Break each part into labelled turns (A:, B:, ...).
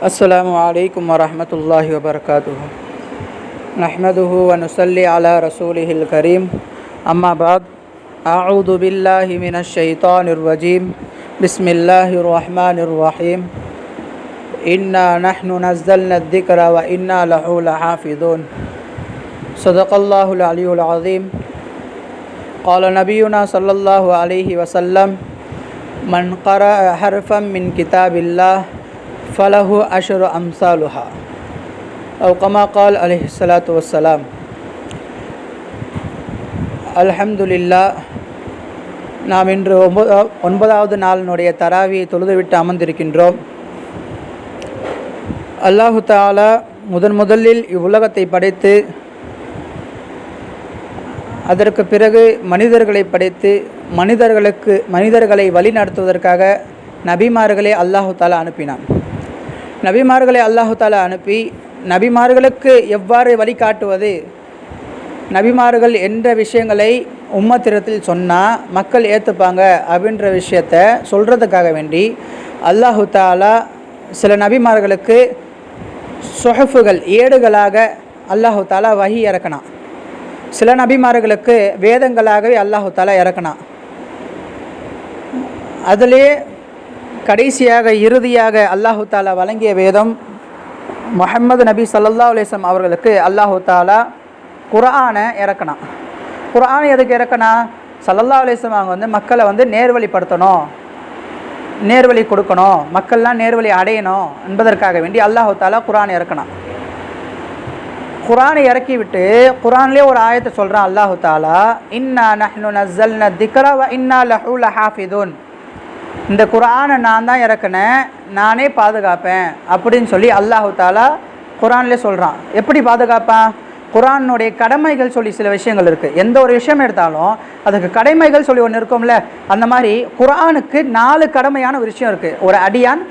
A: السلام عليكم ورحمة الله وبركاته. نحمده ونصلي على رسوله الكريم. أما بعد أعوذ بالله من الشيطان الرجيم. بسم الله الرحمن الرحيم. إنا نحن نزلنا الذكر وإنا له لحافظون. صدق الله العلي العظيم. قال نبينا صلى الله عليه وسلم من قرأ حرفا من كتاب الله فله أشر أمثالها أو كما قال عليه الصلاة والسلام அல்ஹம்துலில்லா நாம் இன்று ஒன்பதா ஒன்பதாவது நாளினுடைய தராவியை தொழுதுவிட்டு அமர்ந்திருக்கின்றோம் அல்லாஹு தாலா முதன் முதலில் இவ்வுலகத்தை படைத்து அதற்கு பிறகு மனிதர்களை படைத்து மனிதர்களுக்கு மனிதர்களை வழி நடத்துவதற்காக நபிமார்களை அல்லாஹு தாலா அனுப்பினான் நபிமார்களை அல்லாஹு தாலா அனுப்பி நபிமார்களுக்கு எவ்வாறு வழிகாட்டுவது நபிமார்கள் என்ற விஷயங்களை உம்மத்திரத்தில் சொன்னால் மக்கள் ஏற்றுப்பாங்க அப்படின்ற விஷயத்த சொல்கிறதுக்காக வேண்டி அல்லாஹு தாலா சில நபிமார்களுக்கு சொஹஃபுகள் ஏடுகளாக அல்லாஹு தாலா வகி இறக்கணும் சில நபிமார்களுக்கு வேதங்களாகவே அல்லாஹு தாலா இறக்கணும் அதிலே கடைசியாக இறுதியாக அல்லாஹு தாலா வழங்கிய வேதம் முஹம்மது நபி சல்லா அலிஸ்லாம் அவர்களுக்கு அல்லாஹு தாலா குரானை இறக்கணும் குரானை எதுக்கு இறக்கணா சல்லல்லா அலிஸ்லாம் அவங்க வந்து மக்களை வந்து நேர்வழிப்படுத்தணும். நேர்வழி கொடுக்கணும். மக்கள்லாம் நேர்வழி அடையணும் என்பதற்காக வேண்டி அல்லாஹு தாலா குரானை இறக்கணும் குரானை இறக்கி விட்டு குரான்லேயே ஒரு ஆயத்தை சொல்கிறான் அல்லாஹு தாலா இன்னா நஹ்னு நஸ்ஸல்ன திக்ரா வ இன்னா லஹூ லஹாஃபிதுன். இந்த குரானை நான் தான் இறக்குனேன் நானே பாதுகாப்பேன் அப்படின்னு சொல்லி அல்லாஹு தாலா குரான்லேயே சொல்கிறான் எப்படி பாதுகாப்பான்? குரானுடைய கடமைகள் சொல்லி சில விஷயங்கள் இருக்குது எந்த ஒரு விஷயம் எடுத்தாலும் அதுக்கு கடமைகள் சொல்லி ஒன்று இருக்கும்ல அந்த மாதிரி குரானுக்கு நாலு கடமையான ஒரு விஷயம் இருக்குது ஒரு அடியான்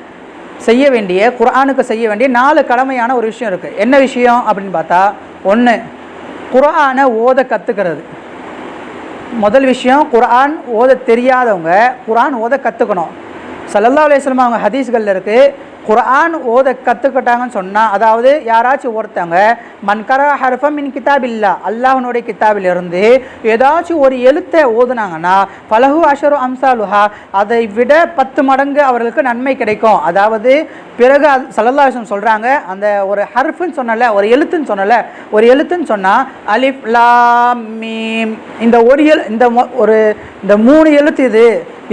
A: செய்ய வேண்டிய குரானுக்கு செய்ய வேண்டிய நாலு கடமையான ஒரு விஷயம் இருக்குது என்ன விஷயம் அப்படின்னு பார்த்தா ஒன்று குரானை ஓத கற்றுக்கிறது முதல் விஷயம் குரான் ஓத தெரியாதவங்க குரான் ஓத கற்றுக்கணும் சல்லல்லா அலையம் அவங்க ஹதீஸ்களில் இருக்குது குரான் ஓத கற்றுக்கிட்டாங்கன்னு சொன்னால் அதாவது யாராச்சும் ஒருத்தவங்க மன்கரா ஹர்ஃபம் மின் கிதாப் இல்லா அல்லாஹனுடைய கிதாபில் இருந்து ஏதாச்சும் ஒரு எழுத்தை ஓதுனாங்கன்னா பலகு அஷரு அம்சாலுஹா அதை விட பத்து மடங்கு அவர்களுக்கு நன்மை கிடைக்கும். அதாவது பிறகு அது சல்லல்லாஹம் சொல்கிறாங்க அந்த ஒரு ஹர்ஃப்னு சொன்னல ஒரு எழுத்துன்னு சொன்னல ஒரு எழுத்துன்னு சொன்னால் அலிஃப் மீம் இந்த ஒரு எழு இந்த மொ- ஒரு இந்த மூணு எழுத்து இது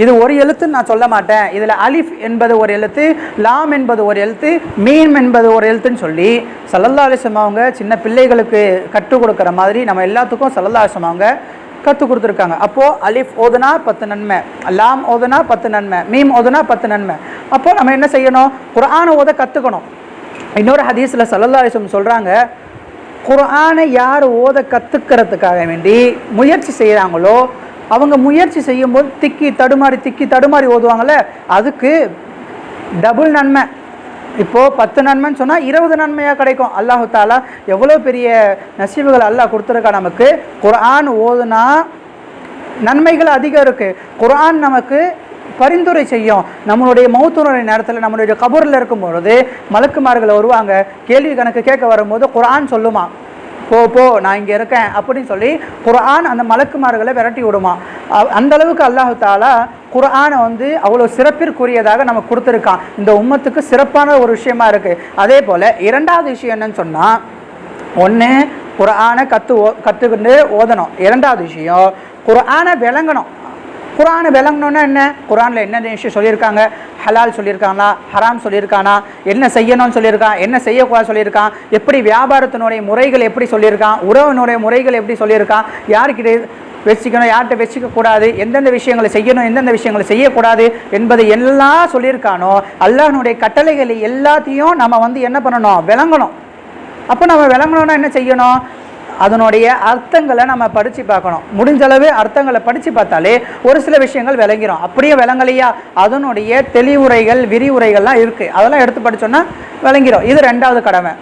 A: இது ஒரு எழுத்துன்னு நான் சொல்ல மாட்டேன். இதில் அலிஃப் என்பது ஒரு எழுத்து லாம் என்பது ஒரு எழுத்து மீன் என்பது ஒரு எழுத்துன்னு சொல்லி சல்லல்லா அலிசம் அவங்க சின்ன பிள்ளைகளுக்கு கற்றுக் கொடுக்குற மாதிரி நம்ம எல்லாத்துக்கும் சல்லல்லா அலிசம் அவங்க கற்றுக் கொடுத்துருக்காங்க. அப்போது அலிஃப் ஓதுனா பத்து நன்மை லாம் ஓதுனா பத்து நன்மை மீம் ஓதுனா பத்து நன்மை. அப்போது நம்ம என்ன செய்யணும்? குர்ஆனை ஓத கற்றுக்கணும் இன்னொரு ஹதீஸில் சல்லல்லா அலிசம் சொல்கிறாங்க குரானை யார் ஓத கற்றுக்கிறதுக்காக வேண்டி முயற்சி செய்கிறாங்களோ அவங்க முயற்சி செய்யும்போது திக்கி தடுமாறி திக்கி தடுமாறி ஓதுவாங்கள்ல அதுக்கு டபுள் நன்மை. இப்போது பத்து நன்மைன்னு சொன்னால் இருபது நன்மையாக கிடைக்கும். அல்லாஹு தாலா எவ்வளோ பெரிய நசீவுகள் அல்லாஹ் கொடுத்துருக்கா நமக்கு? குரான் ஓதுனா நன்மைகள் அதிகம் இருக்குது குரான் நமக்கு பரிந்துரை செய்யும். நம்மளுடைய மௌத்துனுடைய நேரத்தில் நம்மளுடைய கபூரில் இருக்கும் பொழுது மலக்குமார்கள் வருவாங்க. கேள்வி கணக்கு கேட்க வரும்போது குரான் சொல்லுமா? போ போ நான் இங்கே இருக்கேன் அப்படின்னு சொல்லி குரான் அந்த மலக்குமார்களை விரட்டி விடுமா? அந்த அளவுக்கு அல்லாஹு தாலா வந்து அவ்வளோ சிறப்பிற்குரியதாக நமக்கு கொடுத்துருக்கான். இந்த உம்மத்துக்கு சிறப்பான ஒரு விஷயமா இருக்குது அதே போல் இரண்டாவது விஷயம் என்னன்னு சொன்னால் ஒன்று குரானை கற்று ஓ கற்றுக்கிட்டு ஓதணும். இரண்டாவது விஷயம் குரானை விளங்கணும். குரானை விளங்கணும்னா என்ன? குரானில் என்னென்ன விஷயம் சொல்லியிருக்காங்க? ஹலால் சொல்லியிருக்காங்களா ஹராம் சொல்லியிருக்கானா? என்ன செய்யணும்னு சொல்லியிருக்கான்? என்ன செய்யக்கூடாது சொல்லியிருக்கான்? எப்படி வியாபாரத்தினுடைய முறைகள் எப்படி சொல்லியிருக்கான்? உறவினுடைய முறைகள் எப்படி சொல்லியிருக்கான்? யாருக்கிட்ட வச்சுக்கணும் யார்கிட்ட வச்சுக்க எந்தெந்த விஷயங்களை செய்யணும் எந்தெந்த விஷயங்களை செய்யக்கூடாது என்பதை எல்லாம் சொல்லியிருக்கானோ அல்லாஹனுடைய கட்டளைகளை எல்லாத்தையும் நம்ம வந்து என்ன பண்ணணும்? விளங்கணும். அப்போ நம்ம விளங்கணும்னா என்ன செய்யணும்? அதனுடைய அர்த்தங்களை நம்ம படித்து பார்க்கணும். முடிஞ்ச அளவு அர்த்தங்களை படித்து பார்த்தாலே ஒரு சில விஷயங்கள் விளங்கிரும். அப்படியே விளங்கலையா? அதனுடைய தெளிவுரைகள் விரிவுரைகள்லாம் இருக்குது அதெல்லாம் எடுத்து படித்தோன்னா விளங்கிரும். இது ரெண்டாவது கடமை.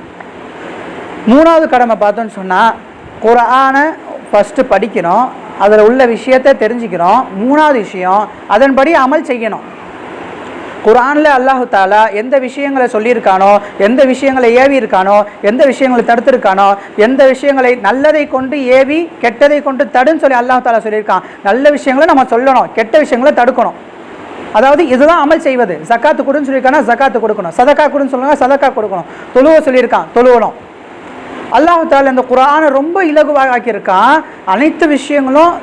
A: மூணாவது கடமை பார்த்தோன்னு சொன்னால் குரானை ஃபஸ்ட்டு படிக்கணும். அதில் உள்ள விஷயத்தை தெரிஞ்சுக்கிறோம் மூணாவது விஷயம் அதன்படி அமல் செய்யணும். குரானில் அல்லாஹு தாலா எந்த விஷயங்களை சொல்லியிருக்கானோ எந்த விஷயங்களை ஏவி இருக்கானோ எந்த விஷயங்களை தடுத்திருக்கானோ எந்த விஷயங்களை நல்லதை கொண்டு ஏவி கெட்டதை கொண்டு தடுன்னு சொல்லி அல்லாஹு தாலா சொல்லியிருக்கான். நல்ல விஷயங்களை நம்ம சொல்லணும் கெட்ட விஷயங்களை தடுக்கணும். அதாவது இதுதான் அமல் செய்வது. ஜக்காத்து கொடுன்னு சொல்லியிருக்கானா ஜக்காத்து கொடுக்கணும். சதக்கா கொடுன்னு சொல்லுவாங்க சதக்கா கொடுக்கணும். தொழுவ சொல்லியிருக்கான் தொழுவணும். அல்லாஹு தாலா இந்த குரானை ரொம்ப இலகுவாக ஆக்கியிருக்கான். அனைத்து விஷயங்களும்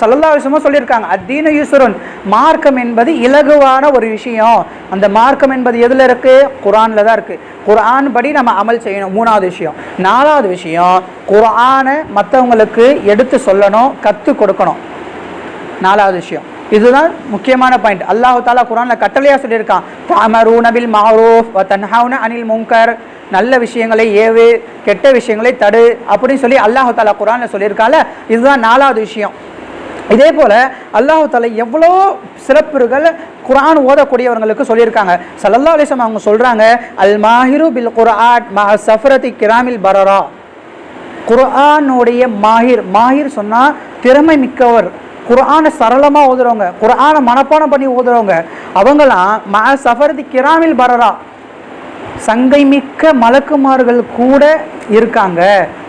A: சல்லல்லா விஷயமும் சொல்லியிருக்காங்க அத்தீன யூசுரன். மார்க்கம் என்பது இலகுவான ஒரு விஷயம். அந்த மார்க்கம் என்பது எதில் இருக்குது குரானில் தான் இருக்குது குரான் படி நம்ம அமல் செய்யணும். மூணாவது விஷயம். நாலாவது விஷயம் குரானை மற்றவங்களுக்கு எடுத்து சொல்லணும் கற்றுக் கொடுக்கணும். நாலாவது விஷயம். இதுதான் முக்கியமான பாயிண்ட் அல்லாஹு தாலா குரானில் கட்டளையாக சொல்லியிருக்கான். தாமரூன நபில் மாரூஃப் வ தன்ஹவுன அனில் முங்கர் நல்ல விஷயங்களை ஏவு கெட்ட விஷயங்களை தடு அப்படின்னு சொல்லி அல்லாஹு தாலா குரானில் சொல்லியிருக்கால இதுதான் நாலாவது விஷயம். இதே போல் அல்லாஹு எவ்வளோ சிறப்புகள் குரான் ஓதக்கூடியவர்களுக்கு சொல்லியிருக்காங்க. சல்லல்லா அலிசம் அவங்க சொல்கிறாங்க அல் மாஹிரு பில் குர்ஆன் மா சஃபரதி கிராமில் பரரா. குர்ஆனுடைய மாஹிர் மாஹிர் சொன்னால் திறமை மிக்கவர். குரானை சரளமாக ஓதுறவங்க குரானை மனப்பாடம் பண்ணி ஓதுறவங்க அவங்களாம் மா சஃபரதி கிராமில் பரரா. சங்கை மிக்க மலக்குமார்கள் கூட இருக்காங்க.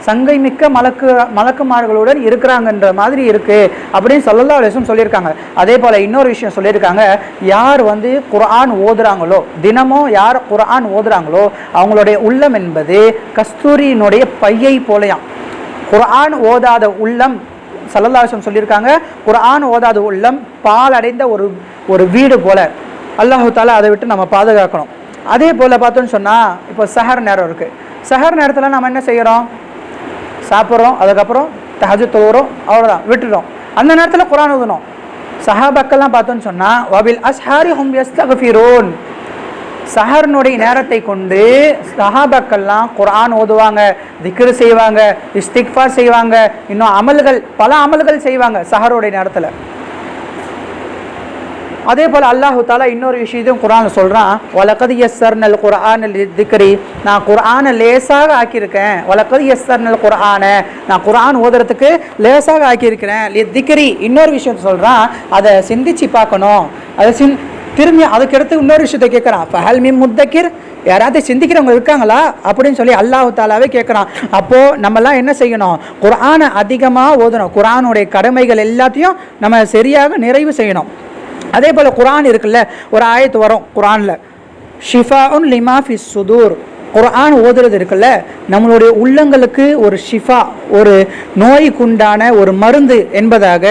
A: சங்கை மிக்க மலக்கு மலக்குமார்களுடன் இருக்கிறாங்கன்ற மாதிரி இருக்குது அப்படின்னு சொல்லல்லா அலிஸ்லம் சொல்லியிருக்காங்க. அதே போல் இன்னொரு விஷயம் சொல்லியிருக்காங்க. யார் வந்து குர்ஆன் ஓதுறாங்களோ தினமும் யார் குரான் ஓதுறாங்களோ அவங்களுடைய உள்ளம் என்பது கஸ்தூரியினுடைய பையை போலையாம். குர்ஆன் ஓதாத உள்ளம் சல்லல்லாசம் சொல்லியிருக்காங்க. குர்ஆன் ஓதாத உள்ளம் பால் அடைந்த ஒரு ஒரு வீடு போல. அல்லாஹு தாலா அதை விட்டு நம்ம பாதுகாக்கணும். அதே போல் பார்த்தோன்னு சொன்னால் இப்போ சஹர் நேரம் இருக்குது சஹர் நேரத்தில் நம்ம என்ன செய்கிறோம் சாப்பிட்றோம் அதுக்கப்புறம் தஹஜு தோறும் அவ்வளோதான் விட்டுறோம் அந்த நேரத்தில் குரான் ஓதணும் சஹாபக்கெல்லாம் பார்த்தோன்னு சொன்னால் வபில் அஸ்ஹாரி ஹும் யஸ்தகஃபிரோன். சஹர்னுடைய நேரத்தை கொண்டு சஹாபக்கெல்லாம் குரான் ஓதுவாங்க திக்ரு செய்வாங்க இஸ்திக்ஃபார் செய்வாங்க இன்னும் அமல்கள் பல அமல்கள் செய்வாங்க சஹருடைய நேரத்தில். அதே போல் அல்லாஹு தாலா இன்னொரு விஷயத்தையும் குரான் சொல்கிறான் உலகது எஸ் சர்னல் குர்ஆன் திக்ரி. நான் குர்ஆனை லேசாக ஆக்கியிருக்கேன். உலகது எஸ் சர்னல் குரானை நான் குரான் ஓதுறதுக்கு லேசாக ஆக்கியிருக்கிறேன். லி திக்ரி. இன்னொரு விஷயத்த சொல்கிறான் அதை சிந்திச்சு பார்க்கணும். அதை சிந் திரும்பி அதுக்கடுத்து இன்னொரு விஷயத்தை கேட்குறான். ஃபஹல் மின் முத்தக்கிர். யாராவது சிந்திக்கிறவங்க இருக்காங்களா? அப்படின்னு சொல்லி அல்லாஹு தாலாவே கேட்குறான். அப்போது நம்மலாம் என்ன செய்யணும்? குரானை அதிகமாக ஓதணும். குரானுடைய கடமைகள் எல்லாத்தையும் நம்ம சரியாக நிறைவு செய்யணும். அதே போல் குரான் இருக்குல்ல ஒரு ஆயத்து வரும் குரானில் ஷிஃபா உன் லிமா ஃபி சுதூர். குரான் ஓதுறது இருக்குல்ல நம்மளுடைய உள்ளங்களுக்கு ஒரு ஷிஃபா ஒரு நோய்க்குண்டான ஒரு மருந்து என்பதாக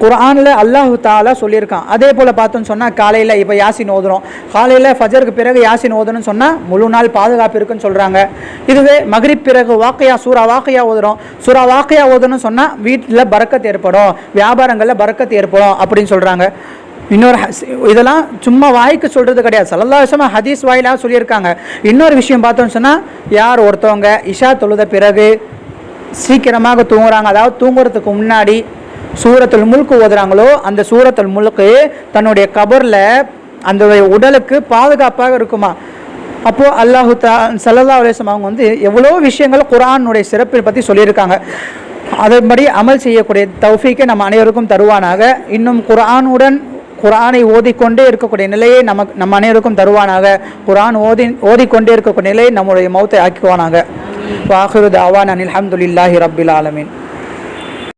A: குரானில் அல்லாஹு தாலா சொல்லியிருக்கான். அதே போல் பார்த்தோன்னு சொன்னால் காலையில் இப்போ யாசின் ஓதுறோம். காலையில் ஃபஜருக்கு பிறகு யாசின் ஓதணும்னு சொன்னால் முழு நாள் பாதுகாப்பு இருக்குன்னு சொல்கிறாங்க இதுவே மகரிப் பிறகு வாக்கையா சூறா வாக்கையா ஓதுறோம். சூறா வாக்கையா ஓதணும்னு சொன்னால் வீட்டில் பறக்கத்து ஏற்படும் வியாபாரங்களில் பறக்கத்து ஏற்படும் அப்படின்னு சொல்கிறாங்க இன்னொரு ஹஸ்- இதெல்லாம் சும்மா வாய்க்கு சொல்கிறது கிடையாது. சல்லல்லா விஷயமாக ஹதீஸ் வாயிலாக சொல்லியிருக்காங்க. இன்னொரு விஷயம் பார்த்தோம்னு சொன்னால் யார் ஒருத்தவங்க இஷா தொழுத பிறகு சீக்கிரமாக தூங்குறாங்க அதாவது தூங்குறதுக்கு முன்னாடி சூரத்தில் முழுக்கு ஓதுறாங்களோ அந்த சூரத்தில் முழுக்கு தன்னுடைய கபரில் அந்த உடலுக்கு பாதுகாப்பாக இருக்குமா? அப்போது அல்லாஹு தா சல்லல்லா அலிஸ்லாம் அவங்க வந்து எவ்வளோ விஷயங்கள் குரானுடைய சிறப்பை பற்றி சொல்லியிருக்காங்க. அதன்படி அமல் செய்யக்கூடிய தௌஃபீக்கை நம்ம அனைவருக்கும் தருவானாக. இன்னும் குரானுடன் குரானை ஓதிக்கொண்டே இருக்கக்கூடிய நிலையை நமக்கு நம்ம அனைவருக்கும் தருவானாக. குரான் ஓதி ஓதிக்கொண்டே இருக்கக்கூடிய நிலையை நம்முடைய மௌத்தை ஆக்குவானாக வாஹிரு தாவான் அனில் அஹமதுல்லாஹி ரபில் ஆலமின்.